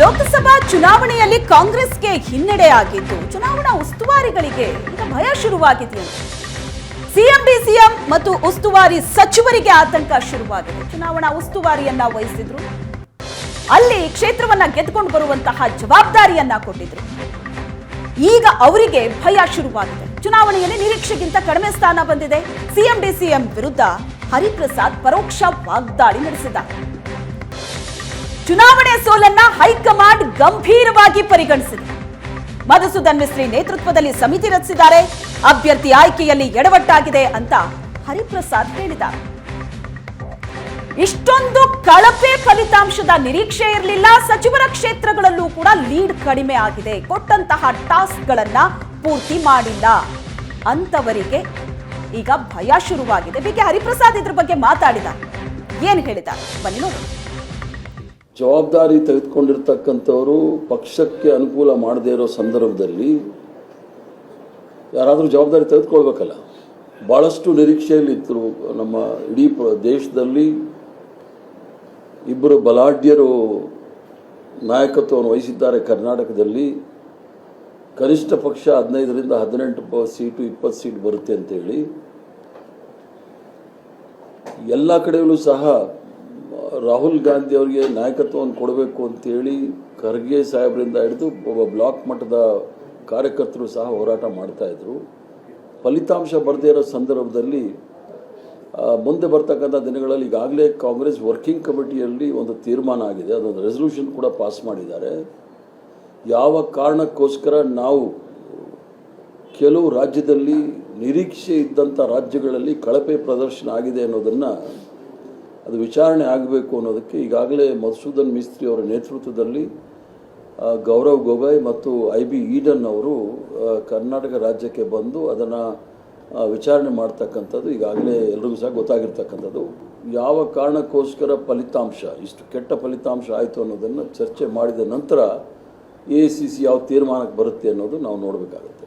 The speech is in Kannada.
ಲೋಕಸಭಾ ಚುನಾವಣೆಯಲ್ಲಿ ಕಾಂಗ್ರೆಸ್ಗೆ ಹಿನ್ನಡೆ ಆಗಿದ್ದು ಚುನಾವಣಾ ಉಸ್ತುವಾರಿಗಳಿಗೆ ಈಗ ಭಯ ಶುರುವಾಗಿದೆಯಂತೆ ಸಿಎಂ ಡಿಸಿಎಂ ಮತ್ತು ಉಸ್ತುವಾರಿ ಸಚಿವರಿಗೆ ಆತಂಕ ಶುರುವಾಗಿದೆ. ಚುನಾವಣಾ ಉಸ್ತುವಾರಿಯನ್ನ ವಹಿಸಿದ್ರು. ಅಲ್ಲಿ ಕ್ಷೇತ್ರವನ್ನ ಗೆದ್ದುಕೊಂಡು ಬರುವಂತಹ ಜವಾಬ್ದಾರಿಯನ್ನ ಕೊಟ್ಟಿದ್ರು. ಈಗ ಅವರಿಗೆ ಭಯ ಶುರುವಾಗಿದೆ. ಚುನಾವಣೆಯಲ್ಲಿ ನಿರೀಕ್ಷೆಗಿಂತ ಕಡಿಮೆ ಸ್ಥಾನ ಬಂದಿದೆ. ಸಿಎಂ ಡಿಸಿಎಂ ವಿರುದ್ಧ ಹರಿಪ್ರಸಾದ್ ಪರೋಕ್ಷ ವಾಗ್ದಾಳಿ ನಡೆಸಿದ್ದಾರೆ. ಚುನಾವಣೆ ಸೋಲನ್ನ ಹೈಕಮಾಂಡ್ ಗಂಭೀರವಾಗಿ ಪರಿಗಣಿಸಿದೆ. ಮಧುಸೂದನ್ ಮಿಸ್ತ್ರಿ ನೇತೃತ್ವದಲ್ಲಿ ಸಮಿತಿ ರಚಿಸಿದ್ದಾರೆ. ಅಭ್ಯರ್ಥಿ ಆಯ್ಕೆಯಲ್ಲಿ ಎಡವಟ್ಟಾಗಿದೆ ಅಂತ ಹರಿಪ್ರಸಾದ್ ಹೇಳಿದ್ದಾರೆ. ಇಷ್ಟೊಂದು ಕಳಪೆ ಫಲಿತಾಂಶದ ನಿರೀಕ್ಷೆ ಇರಲಿಲ್ಲ. ಸಚಿವರ ಕ್ಷೇತ್ರಗಳಲ್ಲೂ ಕೂಡ ಲೀಡ್ ಕಡಿಮೆ ಆಗಿದೆ. ಕೊಟ್ಟಂತಹ ಟಾಸ್ಕ್ಗಳನ್ನ ಪೂರ್ತಿ ಮಾಡಿಲ್ಲ. ಅಂತವರಿಗೆ ಈಗ ಭಯ ಶುರುವಾಗಿದೆ. ಬಿಕೆ ಹರಿಪ್ರಸಾದ್ ಇದ್ರ ಬಗ್ಗೆ ಮಾತಾಡಿದ. ಏನ್ ಹೇಳಿದ ಬನ್ನಿ ನೋಡೋಣ. ಜವಾಬ್ದಾರಿ ತೆಗೆದುಕೊಂಡಿರ್ತಕ್ಕಂಥವರು ಪಕ್ಷಕ್ಕೆ ಅನುಕೂಲ ಮಾಡದೇ ಇರೋ ಸಂದರ್ಭದಲ್ಲಿ ಯಾರಾದರೂ ಜವಾಬ್ದಾರಿ ತೆಗೆದುಕೊಳ್ಬೇಕಲ್ಲ. ಭಾಳಷ್ಟು ನಿರೀಕ್ಷೆಯಲ್ಲಿದ್ದರು ನಮ್ಮ ಇಡೀ ದೇಶದಲ್ಲಿ ಇಬ್ಬರು ಬಲಾಢ್ಯರು ನಾಯಕತ್ವವನ್ನು ವಹಿಸಿದ್ದಾರೆ ಕರ್ನಾಟಕದಲ್ಲಿ. ಕನಿಷ್ಠ ಪಕ್ಷ ಹದಿನೈದರಿಂದ ಹದಿನೆಂಟು ಸೀಟು ಇಪ್ಪತ್ತು ಸೀಟ್ ಬರುತ್ತೆ ಅಂತೇಳಿ. ಎಲ್ಲ ಕಡೆಯಲ್ಲೂ ಸಹ ರಾಹುಲ್ ಗಾಂಧಿ ಅವರಿಗೆ ನಾಯಕತ್ವವನ್ನು ಕೊಡಬೇಕು ಅಂತೇಳಿ ಖರ್ಗೆ ಸಾಹೇಬರಿಂದ ಹಿಡಿದು ಒಬ್ಬ ಬ್ಲಾಕ್ ಮಟ್ಟದ ಕಾರ್ಯಕರ್ತರು ಸಹ ಹೋರಾಟ ಮಾಡ್ತಾಯಿದ್ರು ಫಲಿತಾಂಶ ಬರದೇ ಇರೋ ಸಂದರ್ಭದಲ್ಲಿ ಮುಂದೆ ಬರ್ತಕ್ಕಂಥ ದಿನಗಳಲ್ಲಿ ಈಗಾಗಲೇ ಕಾಂಗ್ರೆಸ್ ವರ್ಕಿಂಗ್ ಕಮಿಟಿಯಲ್ಲಿ ಒಂದು ತೀರ್ಮಾನ ಆಗಿದೆ. ಅದೊಂದು ರೆಸಲ್ಯೂಷನ್ ಕೂಡ ಪಾಸ್ ಮಾಡಿದ್ದಾರೆ. ಯಾವ ಕಾರಣಕ್ಕೋಸ್ಕರ ನಾವು ಕೆಲವು ರಾಜ್ಯದಲ್ಲಿ ನಿರೀಕ್ಷೆ ಇದ್ದಂಥ ರಾಜ್ಯಗಳಲ್ಲಿ ಕಳಪೆ ಪ್ರದರ್ಶನ ಆಗಿದೆ ಅನ್ನೋದನ್ನು ಅದು ವಿಚಾರಣೆ ಆಗಬೇಕು ಅನ್ನೋದಕ್ಕೆ ಈಗಾಗಲೇ ಮಧುಸೂದನ್ ಮಿಸ್ತ್ರಿ ಅವರ ನೇತೃತ್ವದಲ್ಲಿ ಗೌರವ್ ಗೊಗೊಯ್ ಮತ್ತು ಐ ಬಿ ಈಡನ್ ಅವರು ಕರ್ನಾಟಕ ರಾಜ್ಯಕ್ಕೆ ಬಂದು ಅದನ್ನು ವಿಚಾರಣೆ ಮಾಡ್ತಕ್ಕಂಥದ್ದು ಈಗಾಗಲೇ ಎಲ್ರಿಗೂ ಸಹ ಗೊತ್ತಾಗಿರ್ತಕ್ಕಂಥದ್ದು. ಯಾವ ಕಾರಣಕ್ಕೋಸ್ಕರ ಫಲಿತಾಂಶ, ಇಷ್ಟು ಕೆಟ್ಟ ಫಲಿತಾಂಶ ಆಯಿತು ಅನ್ನೋದನ್ನು ಚರ್ಚೆ ಮಾಡಿದ ನಂತರ ಎ ಸಿ ಸಿ ಯಾವ ತೀರ್ಮಾನಕ್ಕೆ ಬರುತ್ತೆ ಅನ್ನೋದು ನಾವು ನೋಡಬೇಕಾಗುತ್ತೆ.